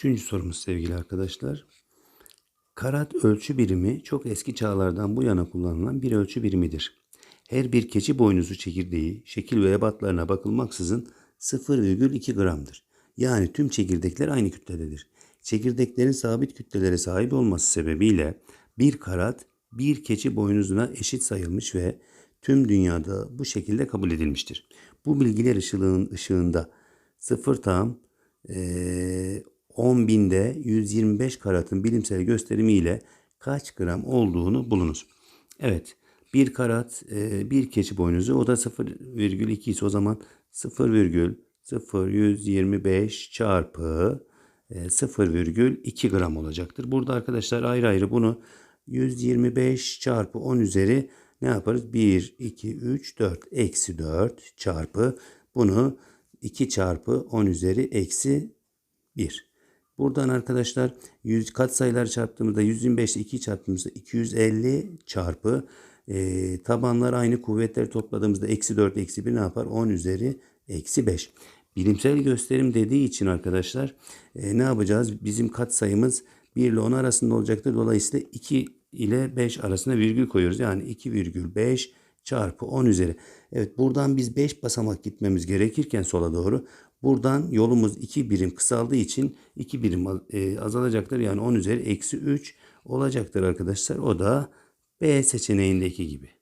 Üçüncü sorumuz sevgili arkadaşlar. Karat ölçü birimi çok eski çağlardan bu yana kullanılan bir ölçü birimidir. Her bir keçi boynuzu çekirdeği şekil ve ebatlarına bakılmaksızın 0,2 gramdır. Yani tüm çekirdekler aynı kütlededir. Çekirdeklerin sabit kütlelere sahip olması sebebiyle bir karat bir keçi boynuzuna eşit sayılmış ve tüm dünyada bu şekilde kabul edilmiştir. Bu bilgiler ışığın, ışığında 0 tam eee 10 binde 125 karatın bilimsel gösterimiyle kaç gram olduğunu bulunuz. Evet bir karat e, bir keçi boynuzu o da 0,2 ise o zaman 0,0125 çarpı e, 0,2 gram olacaktır. Burada arkadaşlar ayrı ayrı bunu 125 çarpı 10 üzeri ne yaparız? 1, 2, 3, 4 eksi 4 çarpı bunu 2 çarpı 10 üzeri eksi 1. Buradan arkadaşlar 100 katsayılar çarptığımızda 125 ile 2 çarptığımızda 250 çarpı e, tabanlar aynı kuvvetleri topladığımızda eksi 4 eksi 1 ne yapar? 10 üzeri eksi 5. Bilimsel gösterim dediği için arkadaşlar e, ne yapacağız? Bizim katsayımız 1 ile 10 arasında olacaktır. Dolayısıyla 2 ile 5 arasında virgül koyuyoruz. Yani 2,5 çarpı 10 üzeri. Evet buradan biz 5 basamak gitmemiz gerekirken sola doğru buradan yolumuz 2 birim kısaldığı için 2 birim e, azalacaktır. Yani 10 üzeri eksi 3 olacaktır arkadaşlar. O da B seçeneğindeki gibi.